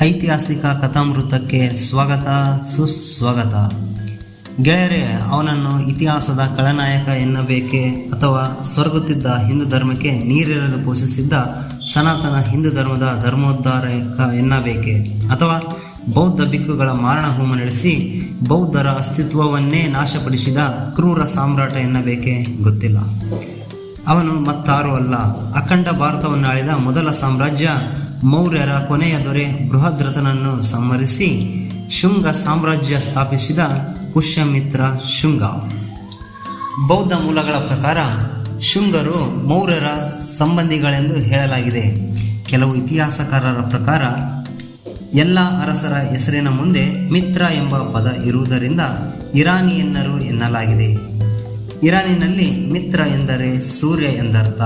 ಐತಿಹಾಸಿಕ ಕಥಾಮೃತಕ್ಕೆ ಸ್ವಾಗತ, ಸುಸ್ವಾಗತ. ಗೆಳೆಯರೇ, ಅವನನ್ನು ಇತಿಹಾಸದ ಖಳನಾಯಕ ಎನ್ನಬೇಕೆ ಅಥವಾ ಸ್ವರ್ಗುತ್ತಿದ್ದ ಹಿಂದೂ ಧರ್ಮಕ್ಕೆ ನೀರೆರೆದು ಪೋಷಿಸಿದ್ದ ಸನಾತನ ಹಿಂದೂ ಧರ್ಮದ ಧರ್ಮೋದ್ಧಾರಕ ಎನ್ನಬೇಕೆ ಅಥವಾ ಬೌದ್ಧ ಬಿಕ್ಕುಗಳ ಮಾರಣ ಹೋಮ ನಡೆಸಿ ಬೌದ್ಧರ ಅಸ್ತಿತ್ವವನ್ನೇ ನಾಶಪಡಿಸಿದ ಕ್ರೂರ ಸಾಮ್ರಾಟ ಎನ್ನಬೇಕೆ ಗೊತ್ತಿಲ್ಲ. ಅವನು ಮತ್ತಾರೂ ಅಲ್ಲ, ಅಖಂಡ ಭಾರತವನ್ನು ಆಳಿದ ಮೊದಲ ಸಾಮ್ರಾಜ್ಯ ಮೌರ್ಯರ ಕೊನೆಯ ದೊರೆ ಬೃಹದ್ರಥನನ್ನು ಸಂಹರಿಸಿ ಶುಂಗ ಸಾಮ್ರಾಜ್ಯ ಸ್ಥಾಪಿಸಿದ ಪುಷ್ಯಮಿತ್ರ ಶುಂಗ. ಬೌದ್ಧ ಮೂಲಗಳ ಪ್ರಕಾರ ಶುಂಗರು ಮೌರ್ಯರ ಸಂಬಂಧಿಗಳೆಂದು ಹೇಳಲಾಗಿದೆ. ಕೆಲವು ಇತಿಹಾಸಕಾರರ ಪ್ರಕಾರ ಎಲ್ಲ ಅರಸರ ಹೆಸರಿನ ಮುಂದೆ ಮಿತ್ರ ಎಂಬ ಪದ ಇರುವುದರಿಂದ ಇರಾನಿಯನ್ನರು ಎನ್ನಲಾಗಿದೆ. ಇರಾನಿನಲ್ಲಿ ಮಿತ್ರ ಎಂದರೆ ಸೂರ್ಯ ಎಂದರ್ಥ.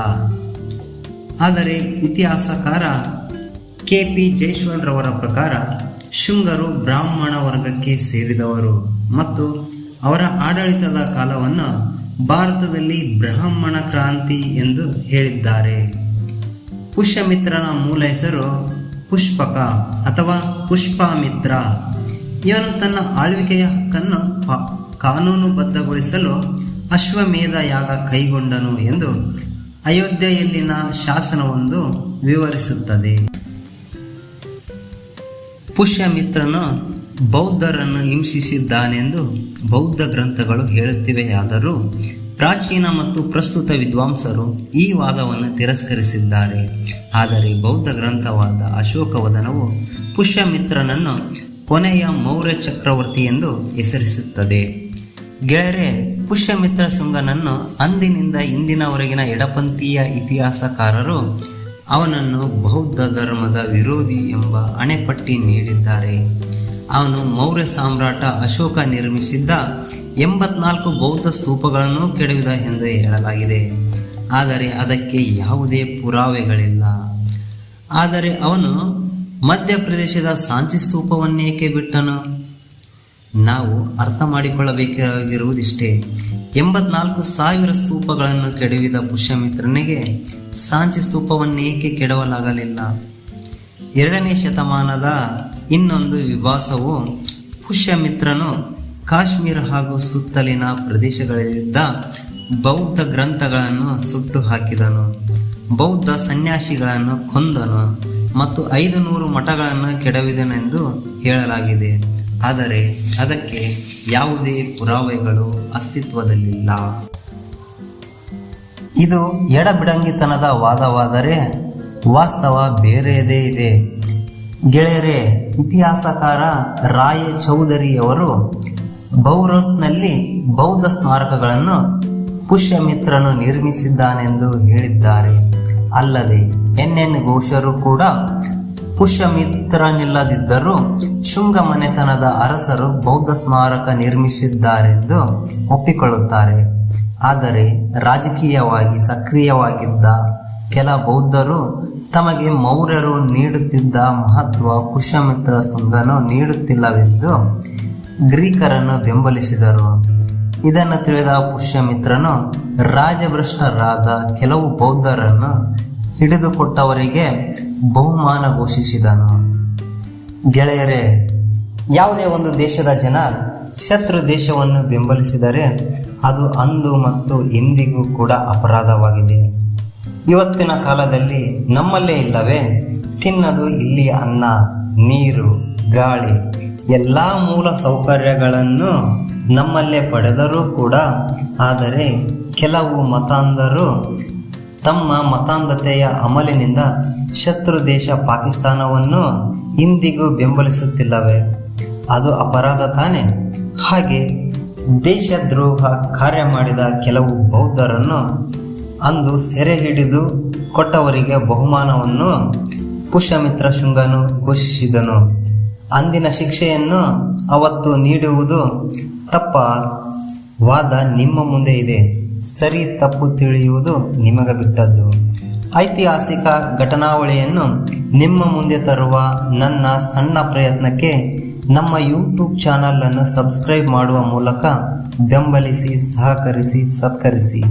ಆದರೆ ಇತಿಹಾಸಕಾರ ಕೆ ಪಿ ಜೈಶ್ವಲ್ರವರ ಪ್ರಕಾರ ಶುಂಗರು ಬ್ರಾಹ್ಮಣ ವರ್ಗಕ್ಕೆ ಸೇರಿದವರು ಮತ್ತು ಅವರ ಆಡಳಿತದ ಕಾಲವನ್ನು ಭಾರತದಲ್ಲಿ ಬ್ರಾಹ್ಮಣ ಕ್ರಾಂತಿ ಎಂದು ಹೇಳಿದ್ದಾರೆ. ಪುಷ್ಯಮಿತ್ರನ ಮೂಲ ಹೆಸರು ಪುಷ್ಪಕ ಅಥವಾ ಪುಷ್ಪಮಿತ್ರ. ಇವನು ತನ್ನ ಆಳ್ವಿಕೆಯ ಹಕ್ಕನ್ನು ಕಾನೂನುಬದ್ಧಗೊಳಿಸಲು ಅಶ್ವಮೇಧ ಯಾಗ ಕೈಗೊಂಡನು ಎಂದು ಅಯೋಧ್ಯೆಯಲ್ಲಿನ ಶಾಸನವೊಂದು ವಿವರಿಸುತ್ತದೆ. ಪುಷ್ಯಮಿತ್ರನು ಬೌದ್ಧರನ್ನು ಹಿಂಸಿಸಿದ್ದಾನೆಂದು ಬೌದ್ಧ ಗ್ರಂಥಗಳು ಹೇಳುತ್ತಿವೆಯಾದರೂ ಪ್ರಾಚೀನ ಮತ್ತು ಪ್ರಸ್ತುತ ವಿದ್ವಾಂಸರು ಈ ವಾದವನ್ನು ತಿರಸ್ಕರಿಸಿದ್ದಾರೆ. ಆದರೆ ಬೌದ್ಧ ಗ್ರಂಥವಾದ ಅಶೋಕವದನವು ಪುಷ್ಯಮಿತ್ರನನ್ನು ಕೊನೆಯ ಮೌರ್ಯ ಚಕ್ರವರ್ತಿ ಎಂದು ಹೆಸರಿಸುತ್ತದೆ. ಗೆಳೆಯರೆ, ಪುಷ್ಯಮಿತ್ರ ಶೃಂಗನನ್ನು ಅಂದಿನಿಂದ ಇಂದಿನವರೆಗಿನ ಎಡಪಂಥೀಯ ಇತಿಹಾಸಕಾರರು ಅವನನ್ನು ಬೌದ್ಧ ಧರ್ಮದ ವಿರೋಧಿ ಎಂಬ ಅಣೆಪಟ್ಟಿ ನೀಡಿದ್ದಾರೆ. ಅವನು ಮೌರ್ಯ ಸಾಮ್ರಾಟ ಅಶೋಕ ನಿರ್ಮಿಸಿದ್ದ ಎಂಬತ್ನಾಲ್ಕು ಬೌದ್ಧ ಸ್ತೂಪಗಳನ್ನು ಕೆಡವಿದ ಎಂದು ಹೇಳಲಾಗಿದೆ. ಆದರೆ ಅದಕ್ಕೆ ಯಾವುದೇ ಪುರಾವೆಗಳಿಲ್ಲ. ಆದರೆ ಅವನು ಮಧ್ಯಪ್ರದೇಶದ ಸಾಂಚಿ ಸ್ತೂಪವನ್ನೇಕೆ ಬಿಟ್ಟನು? ನಾವು ಅರ್ಥ ಮಾಡಿಕೊಳ್ಳಬೇಕಾಗಿರುವುದಿಷ್ಟೇ ಎಂಬತ್ನಾಲ್ಕು ಸಾವಿರ ಸ್ತೂಪಗಳನ್ನು ಕೆಡವಿದ ಪುಷ್ಯಮಿತ್ರನಿಗೆ ಸಾಂಚಿ ಸ್ತೂಪವನ್ನೇಕೆ ಕೆಡವಲಾಗಲಿಲ್ಲ? ಎರಡನೇ ಶತಮಾನದ ಇನ್ನೊಂದು ವಿಭಾಸವು ಪುಷ್ಯಮಿತ್ರನು ಕಾಶ್ಮೀರ ಹಾಗೂ ಸುತ್ತಲಿನ ಪ್ರದೇಶಗಳಲ್ಲಿದ್ದ ಬೌದ್ಧ ಗ್ರಂಥಗಳನ್ನು ಸುಟ್ಟು ಹಾಕಿದನು. ಬೌದ್ಧ ಸನ್ಯಾಸಿಗಳನ್ನು ಕೊಂದನು. ಮತ್ತು ಐದು ನೂರು ಮಠಗಳನ್ನು ಕೆಡವಿದನೆಂದು ಹೇಳಲಾಗಿದೆ. ಆದರೆ ಅದಕ್ಕೆ ಯಾವುದೇ ಪುರಾವೆಗಳು ಅಸ್ತಿತ್ವದಲ್ಲಿಲ್ಲ. ಇದು ಎಡಬಿಡಂಗಿತನದ ವಾದವಾದರೆ ವಾಸ್ತವ ಬೇರೆಯದೇ ಇದೆ. ಗೆಳೆಯರೆ, ಇತಿಹಾಸಕಾರ ರಾಯ ಚೌಧರಿಯವರು ಬೌರತ್ನಲ್ಲಿ ಬೌದ್ಧ ಸ್ಮಾರಕಗಳನ್ನು ಪುಷ್ಯಮಿತ್ರನು ನಿರ್ಮಿಸಿದ್ದಾನೆಂದು ಹೇಳಿದ್ದಾರೆ. ಅಲ್ಲದೆ ಎನ್ ಎನ್ ಘೋಷರು ಕೂಡ ಪುಷ್ಯಮಿತ್ರನಿಲ್ಲದಿದ್ದರೂ ಶುಂಗ ಮನೆತನದ ಅರಸರು ಬೌದ್ಧ ಸ್ಮಾರಕ ನಿರ್ಮಿಸಿದ್ದಾರೆಂದು ಒಪ್ಪಿಕೊಳ್ಳುತ್ತಾರೆ. ಆದರೆ ರಾಜಕೀಯವಾಗಿ ಸಕ್ರಿಯವಾಗಿದ್ದ ಕೆಲ ಬೌದ್ಧರು ತಮಗೆ ಮೌರ್ಯರು ನೀಡುತ್ತಿದ್ದ ಮಹತ್ವ, ಪುಷ್ಯಮಿತ್ರ ಶೃಂಗನು ನೀಡುತ್ತಿಲ್ಲವೆಂದು ಗ್ರೀಕರನ್ನು ಬೆಂಬಲಿಸಿದರು. ಇದನ್ನು ತಿಳಿದ ಪುಷ್ಯಮಿತ್ರನು ರಾಜಭ್ರಷ್ಟರಾದ ಕೆಲವು ಬೌದ್ಧರನ್ನು ಹಿಡಿದುಕೊಟ್ಟವರಿಗೆ ಬಹುಮಾನ ಘೋಷಿಸಿದನು. ಗೆಳೆಯರೇ, ಯಾವುದೇ ಒಂದು ದೇಶದ ಜನ ಶತ್ರು ದೇಶವನ್ನು ಬೆಂಬಲಿಸಿದರೆ ಅದು ಅಂದು ಮತ್ತು ಇಂದಿಗೂ ಕೂಡ ಅಪರಾಧವಾಗಿದೆ. ಇವತ್ತಿನ ಕಾಲದಲ್ಲಿ ನಮ್ಮಲ್ಲೇ ಇಲ್ಲವೇ? ತಿನ್ನದು ಇಲ್ಲಿ ಅನ್ನ, ನೀರು, ಗಾಳಿ, ಎಲ್ಲ ಮೂಲ ಸೌಕರ್ಯಗಳನ್ನು ನಮ್ಮಲ್ಲೇ ಪಡೆದರೂ ಕೂಡ, ಆದರೆ ಕೆಲವು ಮತಾಂಧರು ತಮ್ಮ ಮತಾಂಧತೆಯ ಅಮಲಿನಿಂದ ಶತ್ರು ದೇಶ ಪಾಕಿಸ್ತಾನವನ್ನು ಇಂದಿಗೂ ಬೆಂಬಲಿಸುತ್ತಿಲ್ಲವೇ. ಅದು ಅಪರಾಧ ತಾನೆ? ಹಾಗೆ ದೇಶದ್ರೋಹ ಕಾರ್ಯ ಮಾಡಿದ ಕೆಲವು ಬೌದ್ಧರನ್ನು ಅಂದು ಸೆರೆ ಹಿಡಿದು ಕೊಟ್ಟವರಿಗೆ ಬಹುಮಾನವನ್ನು ಪುಷ್ಯಮಿತ್ರ ಶೃಂಗನು ಘೋಷಿಸಿದನು. ಅಂದಿನ ಶಿಕ್ಷೆಯನ್ನು ಅವತ್ತು ನೀಡುವುದು ತಪ್ಪ. ವಾದ ನಿಮ್ಮ ಮುಂದೆ ಇದೆ. ಸರಿ ತಪ್ಪು ತಿಳಿಯುವುದು ನಿಮಗೆ ಬಿಟ್ಟದ್ದು. ಐತಿಹಾಸಿಕ ಘಟನಾವಳಿಯನ್ನು ನಿಮ್ಮ ಮುಂದೆ ತರುವ ನನ್ನ ಸಣ್ಣ ಪ್ರಯತ್ನಕ್ಕೆ ನಮ್ಮ ಯೂಟ್ಯೂಬ್ ಚಾನಲ್ ಅನ್ನು ಸಬ್ಸ್ಕ್ರೈಬ್ ಮಾಡುವ ಮೂಲಕ ಬೆಂಬಲಿಸಿ, ಸಹಕರಿಸಿ, ಸತ್ಕರಿಸಿ.